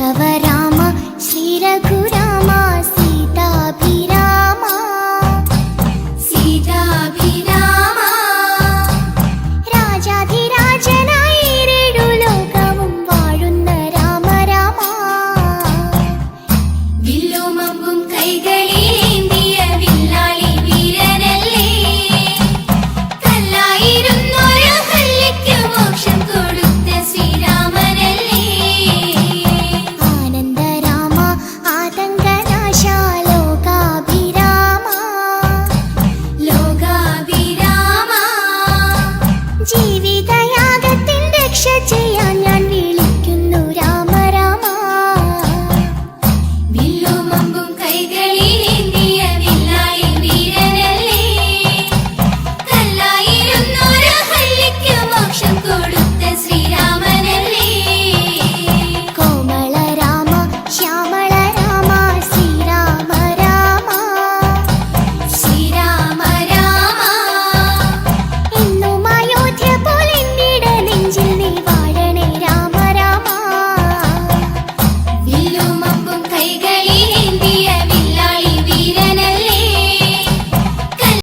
ராഘவ Rama ஸ்ரீரகு 世界。